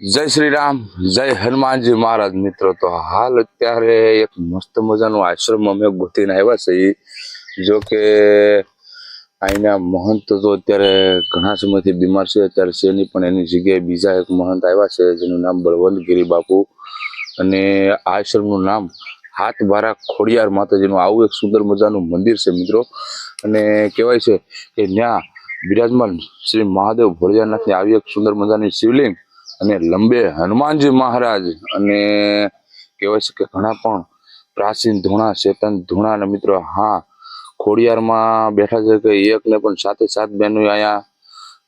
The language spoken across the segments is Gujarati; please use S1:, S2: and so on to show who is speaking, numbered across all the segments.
S1: જય શ્રી રામ, જય હનુમાનજી મહારાજ. મિત્રો, તો હાલ અત્યારે એક મસ્ત મજાનું આશ્રમ અમે ગોતીને આવ્યા છે ઈ જો કે અહીંના મહંત તો અત્યારે ઘણા સમયથી બીમાર છે. અત્યારે છે નહીં, પણ એની જગ્યાએ બીજા એક મહંત આવ્યા છે, જેનું નામ બળવંતગીરી બાપુ. અને આશ્રમનું નામ હાથ બારા ખોડિયાર માતાજીનું આવું એક સુંદર મજાનું મંદિર છે, મિત્રો. અને કહેવાય છે કે ત્યાં બિરાજમાન શ્રી મહાદેવ ભોળિયાનાથની આવી એક સુંદર મજાની શિવલિંગ અને લંબે હનુમાનજી મહારાજ અને કહેવાય છે કે ઘણા પણ પ્રાચીન ધૂણા ચેતન ધૂણા અને મિત્રો, હા, ખોડિયારમાં બેઠા છે કે એક ને પણ સાથે સાત બહેનો અહીંયા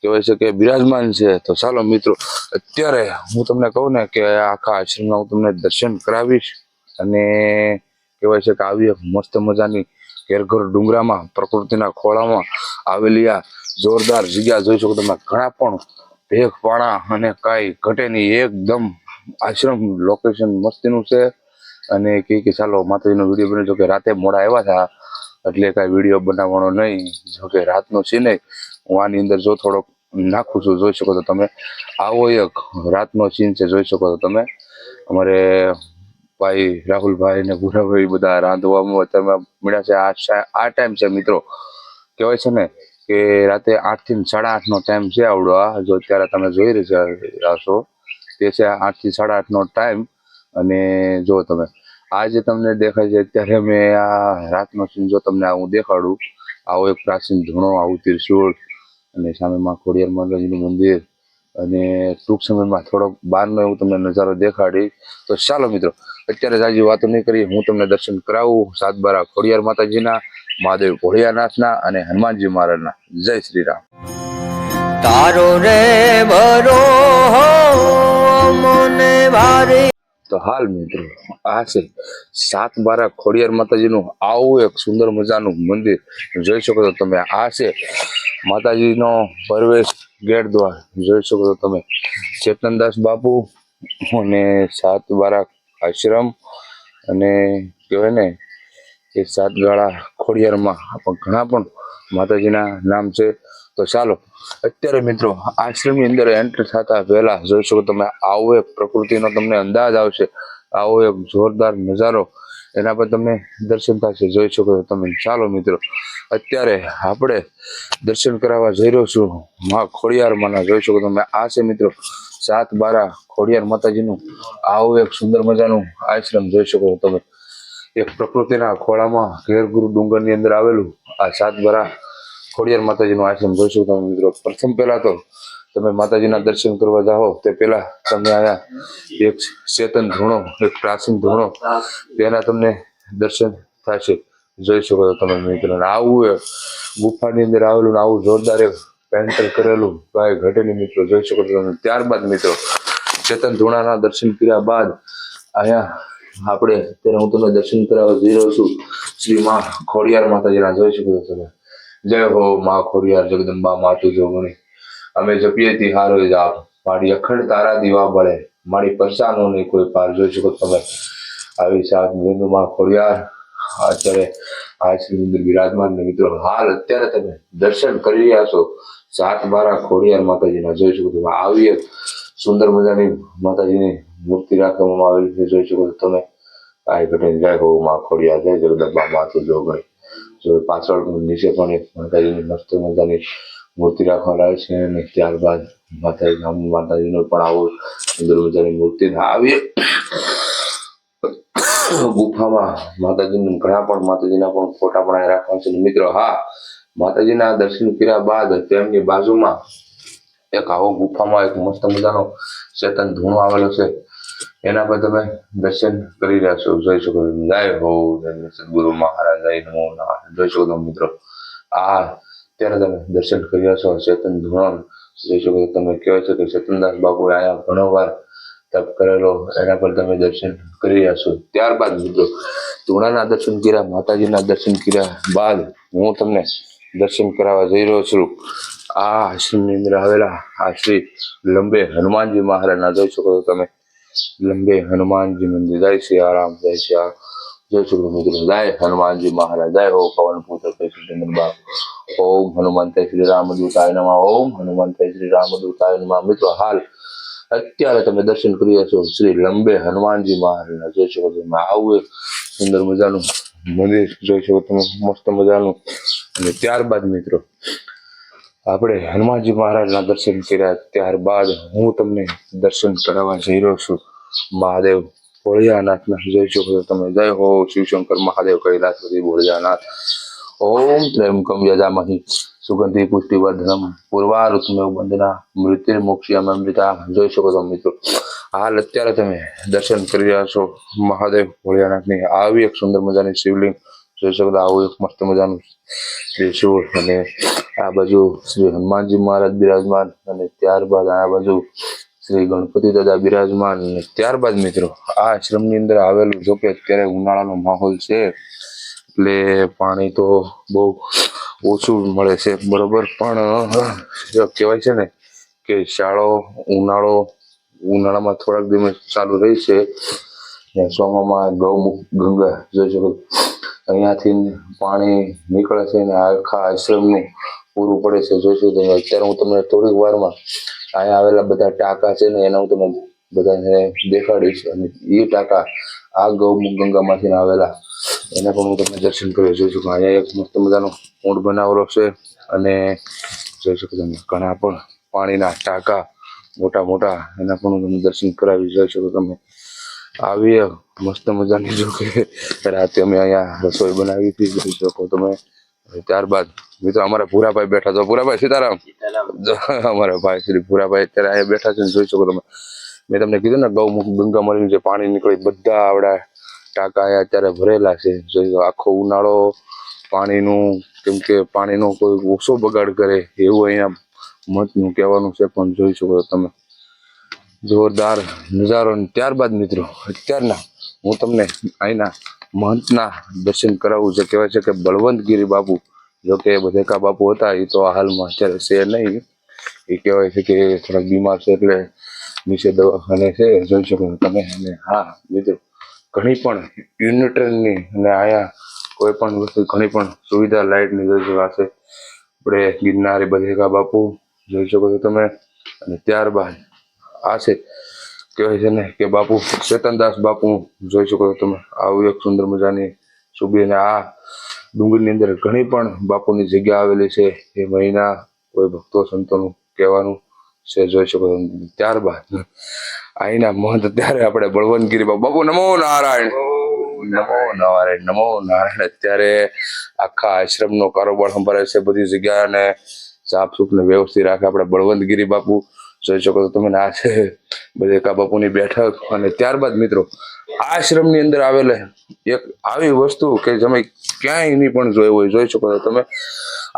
S1: કહેવાય છે કે બિરાજમાન છે. તો ચાલો મિત્રો, અત્યારે હું તમને કહું ને કે આખા આશ્રમના હું તમને દર્શન કરાવીશ અને કહેવાય છે કે આવી એક મસ્ત મજાની ઘેરઘર ડુંગરામાં, પ્રકૃતિના ખોળામાં આવેલી આ જોરદાર જગ્યા જોઈ શકો તમે. ઘણા પણ ભેખ પાણા અને કાંઈ ઘટે નહીં. એકદમ આશ્રમ લોકેશન મસ્તીનું છે. અને કે કે ચાલો માતાજીનો વીડિયો બને જોકે રાતે મોડા આવ્યા હતા. એટલે કાંઈ વીડિયો બનાવવાનો નહીં. જો કે રાતનો સીન હું આની અંદર જો થોડોક નાખું છું. જોઈ શકો તો તમે. આવો એક રાતનો સીન છે. જોઈ શકો તો તમે. અમારે ભાઈ રાહુલભાઈ ને ભૂરાભાઈ બધા રાંધવામાં અત્યારમાં મળ્યા છે. આ આ ટાઈમ છે મિત્રો. કહેવાય છે ને કે રાતે આઠથી સાડા આઠ નો ટાઈમ છે આવડો આ જો અત્યારે તમે જોઈ રહ્યા છો, તે છે આઠથી સાડા આઠ નો ટાઈમ અને જો તમે, આ જે તમને દેખાય છે, અત્યારે અમે આ રાતનો સીન જો તમને હું દેખાડું, આવો એક પ્રાચીન ધૂણો, આવું ત્રિશુળ, અને સામેમાં ખોડિયાર માતાજીનું મંદિર, અને ટૂંક સમયમાં થોડોક બહારનો એવું તમને નજારો દેખાડી, તો ચાલો મિત્રો, અત્યારે જાજી વાતો નહીં કરીએ, હું તમને દર્શન કરાવું સાતબારા ખોડિયાર માતાજીના મહાદેવ ભોળિયાનાથના અને હનુમાનજી મહારાજના. જય શ્રી રામ
S2: તારો રે બરો મને ભારી
S1: તો હાલ મિત્રો આ છે સાતબારા ખોડિયાર માતાજીનું આવું એક સુંદર મજાનું મંદિર. જોઈ શકો છો તમે આ છે માતાજીનો પ્રવેશ ગેટ દ્વાર. જોઈ શકો છો તમે ચેતનદાસ બાપુ અને સાતબારા આશ્રમ અને કહેવાય ને એ સાતગાળા ખોડિયારમાં પણ ઘણા પણ માતાજીના નામ છે. તો ચાલો, અત્યારે મિત્રો, આશ્રમની અંદર એન્ટર થતા પહેલા જોઈ શકો તમે આવો એક પ્રકૃતિનો તમને અંદાજ આવશે. આવો એક જોરદાર નજારો. એના પર તમને દર્શન થશે. જોઈ શકો છો તમે. ચાલો મિત્રો, અત્યારે આપણે દર્શન કરાવવા જઈ રહ્યો છું માં ખોડિયારમાં જોઈ શકો તમે. આ છે મિત્રો, સાત બારા ખોડિયાર માતાજીનું આવું એક સુંદર મજાનું આશ્રમ. જોઈ શકો છો તમે. એક પ્રકૃતિના ખોળામાં ઘેરગુરુ ડુંગરની અંદર આવેલું આ સાતબરા ખોડિયાર માતાજીનું આશ્રમ જોઈશું તમે મિત્રો. પ્રથમ પહેલા તો તમે માતાજીના દર્શન કરવા જાઓ, તે પહેલા તમે આયા એક ચેતન ધૂણો, એક પ્રાચીન ધૂણો, તેના તમને દર્શન થશે. જોઈ શકો છો તમે મિત્રો. આવું એ ગુફાની અંદર આવેલું આવું જોરદાર પેન્ટર કરેલું ગાય ઘટેલી મિત્રો. જોઈ શકો છો તમે. ત્યારબાદ મિત્રો, ચેતન ધૂણાના દર્શન કર્યા બાદ અહીંયા આપણે અત્યારે હું તમને દર્શન કરાવવા જઈ રહ્યો છું, શ્રી માં ખોડિયાર માતાજીના જોઈ શકો તમે. જય હો માં ખોડિયાર જગદંબા માતું જોગણી. અમે જપીએ તી હારો જાપ. મારી અખંડ તારા દીવા બળે. મારી પરસાનો નહીં કોઈ પાર જોઈ શકો તમે. આવી સાત બિંદુ માં ખોડિયાર. અત્યારે આ શ્રી મંદિર બિરાજમાન ને મિત્રો, હાલ અત્યારે તમે દર્શન કરી રહ્યા છો. સાત બારા ખોડિયાર માતાજીના જોઈ શકો તમે આવી એક સુંદર મજાની માતાજીની મૂર્તિ રાખવામાં આવેલી છે. જોઈ શકો છો તમે. આ ઘટે જાય હો માં ખોડિયાર જય જગદંબા જો જોગણી જો પાછળ નીચે પણ એક માતાજીની મસ્ત મજાની મૂર્તિ રાખવામાં આવે છે અને ત્યારબાદ માતાજી માતાજીનો પણ આવું સુંદર મજાની મૂર્તિ આવી. ગુફામાં માતાજીનું, ઘણા પણ માતાજીના પણ ફોટા પણ રાખવા છે. મિત્રો, હા, માતાજીના દર્શન કર્યા બાદ તેમની બાજુમાં એક આવો ગુફામાં એક મસ્ત મજાનો ચેતન ધૂણો આવેલો છે. એના પર તમે દર્શન કરી રહ્યા છો. જોઈ શકો છો. જય હો સદગુરુ મહારાજ, જય નમો જોઈ શકો તમે મિત્રો, આ ત્યારે તમે દર્શન કરી રહ્યા છો. ચેતન ધૂણો જોઈ શકો તમે કહેવાય છે કે ચેતનદાસ બાપુએ અહીંયા ઘણો વાર તપ કરેલો. એના પર તમે દર્શન કરી રહ્યા છો. ત્યારબાદ મિત્રો, ધૂણાના દર્શન કર્યા, માતાજીના દર્શન કર્યા બાદ હું તમને દર્શન કરાવવા જઈ રહ્યો છું. આ આશ્રમની અંદર આવેલા. આ શ્રી લંબે હનુમાનજી મહારાજના જોઈ શકો છો તમે. લંબે હનુમાનજી મંદિર જય શ્રી આરામ જય શ્રી રામ જય શ્રી મિત્રો, જય હનુમાનજી મહારાજ, જય હો પવન પુત્ર કૃષ્ણ બાપ. ઓમ હનુમંત શ્રી રામદૂતાય નમઃ ઓમ હનુમંત શ્રી રામદૂતાય નમઃ મિત્રો, હાલ અત્યારે તમે દર્શન કરી છો શ્રી લંબે હનુમાનજી મહારાજના જોઈ શકો તમે. આવું એક સુંદર મજાનું મંદિર જોઈ શકો તમે. મસ્ત મજાનું. અને ત્યારબાદ મિત્રો આપણે હનુમાનજી મહારાજના દર્શન કર્યા, ત્યારબાદ હું તમને દર્શન કરાવવા જઈ રહ્યો છું. મહાદેવ ભોળિયાનાથના શકો છો તમે. જય હો શિવશંકર મહાદેવ કૈલાસપતિ ભોળિયાનાથ. ઓમ ત્રયંકમ યજામહી. સુગંધિ પુષ્ટિવર્ધનમ પૂર્વારુત્મેવ વંદના. મૃત્યુર્મોક્ષ્યમ અમૃતા જોઈ શકો છો મિત્રો. હાલ અત્યારે તમે દર્શન કરી રહ્યા છો મહાદેવ ભોળિયાનાથની. આવી એક સુંદર મજાની શિવલિંગ. જોઈ શકો આવું એક મસ્ત મજાનું ત્રિશુળ અને આ બાજુ શ્રી હનુમાનજી મહારાજ બિરાજમાન અને ત્યારબાદ આ બાજુ શ્રી ગણપતિ દાદા બિરાજમાન ત્યારબાદ મિત્રો આ આશ્રમની અંદર આવેલું જોકે અત્યારે ઉનાળાનો માહોલ છે, એટલે પાણી તો બહુ ઓછું મળે છે. બરોબર, પણ કહેવાય છે ને કે શાળો, ઉનાળો, ઉનાળામાં થોડાક દિવસ ચાલુ રહી છે. સોમામાં ગૌમુખ ગંગા, જોઈ શકો. અહીંયાથી પાણી નીકળે છે ને આખા આશ્રમનું પૂરું પડે છે, જોઈશું તમે. અત્યારે હું તમને થોડીક વારમાં અહીંયા આવેલા બધા ટાંકા છે ને, એના હું તમને બધાને દેખાડીશ. અને એ ટાંકા આ ગૌમુખ ગંગામાંથી આવેલા. એના પણ હું તમને દર્શન કરી જોઈ શકું અહીંયા એક મસ્ત મજાનો ઊંટ બનાવેલો છે. અને જોઈ શકો તમે, ઘણા પણ પાણીના ટાંકા મોટા મોટા, એના પણ હું તમને દર્શન કરાવી જોઈ શકો તમે. આવી મસ્ત મજાની જો કે રાતે અમે અહીંયા રસોઈ બનાવી હતી, જોઈ શકો તમે. ત્યારબાદ મિત્રો અમારા ભૂરાભાઈ બેઠા છો. ભૂરાભાઈ સીતારામ. અમારા ભાઈ શ્રી ભૂરાભાઈ અત્યારે અહીંયા બેઠા છે જોઈ શકો તમે. મેં તમને કીધું ને ગૌમુખ ગંગા મળીને જે પાણી નીકળે બધા આવડા ટાંકા અહીંયા અત્યારે ભરેલા છે. જોઈ આખો ઉનાળો પાણીનું કેમ કે પાણીનો કોઈ ઓછો બગાડ કરે એવું અહીંયા મતનું કહેવાનું છે પણ જોઈ શકો તમે. જોરદાર નજારો ત્યારબાદ મિત્રો અત્યારના હું તમને અહીંના મહંતના દર્શન કરાવવું છે. કહેવાય છે કે બળવંતગીરી બાપુ, જો કે બધેકા બાપુ હતા એ તો હાલમાં અત્યારે છે નહીં. એ કહેવાય છે કે થોડાક બીમાર છે એટલે નીચે દવાખાને છે, જોઈ શકો તમે. અને હા, મિત્રો, ઘણી પણ યુનિટની અને અહીંયા કોઈ પણ વસ્તુ, ઘણી પણ સુવિધા લાઇટની જોઈ શકો છે. આપણે ગિરનારી બધેકા બાપુ જોઈ શકો છો તમે. અને ત્યારબાદ આ છે કહેવાય છે ને કે બાપુ ચેતનદાસ બાપુ જોઈ શકો છો તમે. આવું એક સુંદર મજાની સુબી અને આ ડુંગરની અંદર ઘણી પણ બાપુની જગ્યા આવેલી છે. એ મહિના કોઈ ભક્તો સંતોનું કહેવાનું છે, જોઈ શકો ત્યારબાદ અહીંના મહંત ત્યારે આપણે બળવંતગીરી બાપુ નમો નારાયણ. નમો નારાયણ નમો નારાયણ. અત્યારે આખા આશ્રમનો કારોબાર સંભાળે છે બધી જગ્યા અને સાફ સુફ ને વ્યવસ્થિત રાખે. આપણે બળવંતગીરી બાપુ જોઈ શકો છો તમે આ છે બધેકા બાપુની બેઠક અને ત્યારબાદ મિત્રો આશ્રમની અંદર આવેલે એક આવી વસ્તુ કે તમે ક્યાંય નહીં પણ જોઈ હોય. જોઈ શકો છો તમે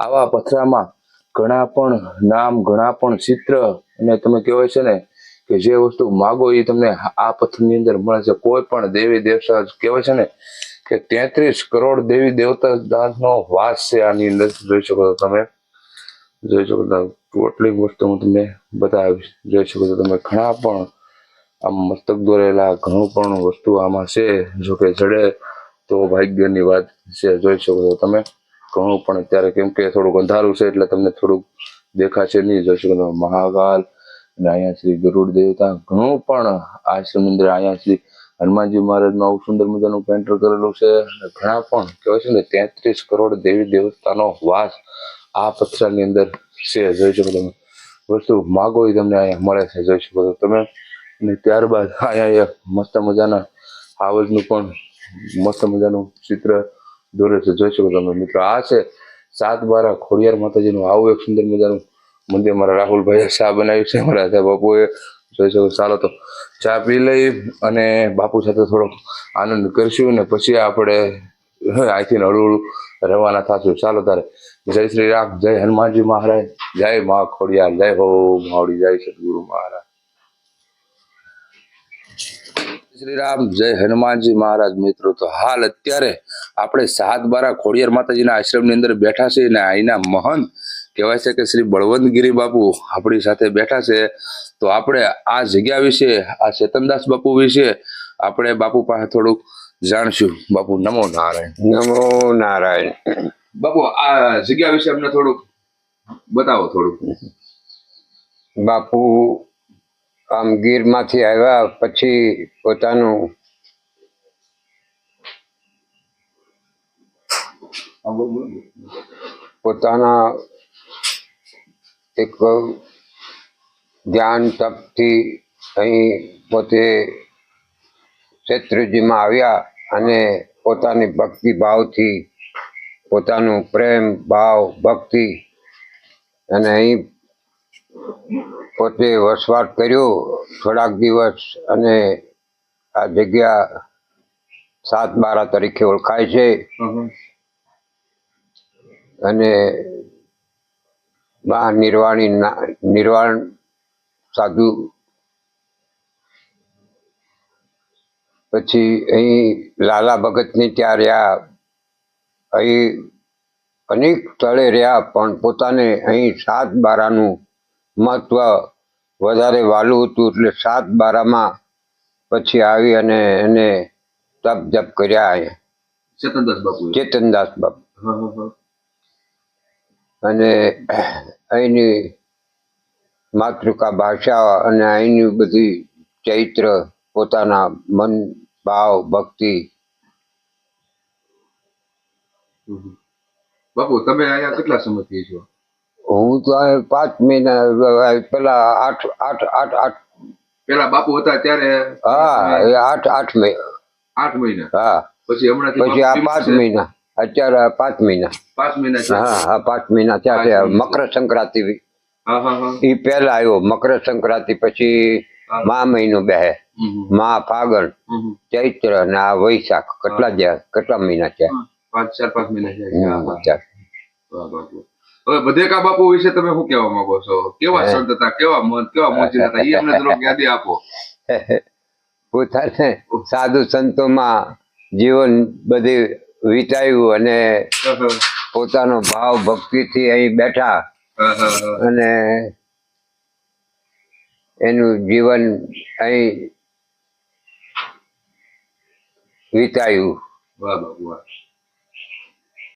S1: આવા પથરામાં ઘણા પણ નામ, ઘણા પણ ચિત્ર અને તમે કહેવાય છે ને કે જે વસ્તુ માગો એ તમને આ પથ્થરની અંદર મળે છે. કોઈ પણ દેવી દેવતા કહેવાય છે ને કે તેત્રીસ કરોડ દેવી દેવતા નો વાસ છે આની અંદર. જોઈ શકો છો તમે. જોઈ શકો ટોટલી વસ્તુ હું તમને બતાવીશ. જોઈ શકો છો તમે ઘણા પણ આમ મસ્તક દોરેલા, ઘણું પણ વસ્તુ આમાં છે. જો કે જડે તો ભાગ્યની વાત છે, જોઈ શકો છો તમે. ઘણું પણ અત્યારે કેમ કે થોડુંક અંધારું છે એટલે તમને થોડુંક દેખાશે નહીં. જોઈ શકો તમે મહાકાલ અને અહીંયા શ્રી ગરુડ દેવતા. ઘણું પણ આશ્રમ અંદર અહીંયા શ્રી હનુમાનજી મહારાજનું આવું સુંદર મજાનું પેન્ટર કરેલું છે અને ઘણા પણ કહેવાય છે ને તેત્રીસ કરોડ દેવી દેવતાનો વાસ આ પથરાની અંદર છે, જોઈ શકો તમે. વસ્તુ માગો એ તમને અહીંયા મળે છે, જોઈ શકો છો તમે. અને ત્યારબાદ અહીંયા એક મસ્ત મજાના હાવજનું પણ મસ્ત મજાનું ચિત્ર દોરે છે, જોઈ શકો તમે. મિત્રો, આ છે સાત બારા ખોડિયાર માતાજીનું. આવું એક સુંદર મજાનું મંદિર મારા રાહુલભાઈએ શાહ બનાવ્યું છે, મારા ત્યાં બાપુએ. જોઈ શકો, ચાલો તો ચા પી લઈ અને બાપુ સાથે થોડોક આનંદ કરશું ને પછી આપણે અહીંથી હળવું રવાના થશું. ચાલો તારે. જય શ્રી રામ, જય હનુમાનજી મહારાજ, જય મા ખોડિયાર, જય હો માવડી, જય સદગુરુ મહારાજ. શ્રી રામ, જય હનુમાનજી મહારાજ. મિત્રો, તો હાલ અત્યારે આપણે સાત બારા ખોડિયાર માતાજીના આશ્રમની અંદર બેઠા છે અને અહીંના મહંત કહેવાય છે કે શ્રી બળવંતગીરી બાપુ આપણી સાથે બેઠા છે. તો આપણે આ જગ્યા વિશે, આ ચેતનદાસ બાપુ વિશે આપણે બાપુ પાસે થોડુંક જાણશું. બાપુ નમો નારાયણ.
S3: નમો નારાયણ.
S1: બાપુ આ જગ્યા વિશે અમને થોડુંક બતાવો થોડુંક.
S3: બાપુ આમ ગીરમાંથી આવ્યા પછી પોતાનું પોતાના એક ધ્યાન તપથી અહીં પોતે ક્ષેત્રજીમાં આવ્યા. અને પોતાની ભક્તિ ભાવથી પોતાનું પ્રેમ ભાવ ભક્તિ અને અહીં પોતે વસવાટ કર્યો થોડાક દિવસ અને આ જગ્યા સાત બારા તરીકે ઓળખાય છે. અને મહા નિર્વાણી નિર્વાણ સાધુ પછી અહીં લાલા ભગતની ત્યાં રહ્યા. અહીં અનેક સ્થળે રહ્યા પણ પોતાને અહીં સાત બારાનું મહત્વ વધારે વાલું હતું એટલે સાત બારામાં પછી આવી અને એને તપ જપ કર્યા અહીંયા.
S1: ચેતનદાસ બાપુ
S3: ચેતનદાસ બાપુ. અને અહીંની માતૃકા ભાષા અને અહીંની બધી ચૈત્ર પોતાના મન ભાવ ભક્તિ.
S1: બાપુ તમે અહીંયા કેટલા સમયથી છો?
S3: હું તો પાંચ મહિના પેલા આઠ આઠ આઠ આઠ.
S1: પેલા બાપુ હતા ત્યારે?
S3: હા એ આઠ આઠ મહિના
S1: આઠ મહિના?
S3: હા.
S1: પછી હમણાં
S3: પછી આ પાંચ મહિના અત્યારે પાંચ મહિના.
S1: પાંચ મહિના
S3: હા હા પાંચ મહિના ત્યાં છે. મકર સંક્રાંતિ. એ પહેલા આવ્યો મકર સંક્રાંતિ પછી મા મહિનો બેહે
S1: હમ,
S3: મા ફાગણ. ચૈત્ર ને આ વૈશાખ કેટલા જ્યાં કેટલા મહિના છે?
S1: પાંચ ચાર પાંચ મહિના છે. હવે બધેકા બાપુ વિશે તમે શું કહેવા માંગો છો? કેવા સંત હતા કેવા મન કેવા મોચી હતા? એ અમને થોડોક યાદી આપો.
S3: પોતાને સાધુ સંતોમાં જીવન બધી વિતાયું અને. પોતાનો ભાવ ભક્તિથી અહીં બેઠા. અને એનું જીવન અહીં વિતાયું
S1: વાહ બાપુ વાહ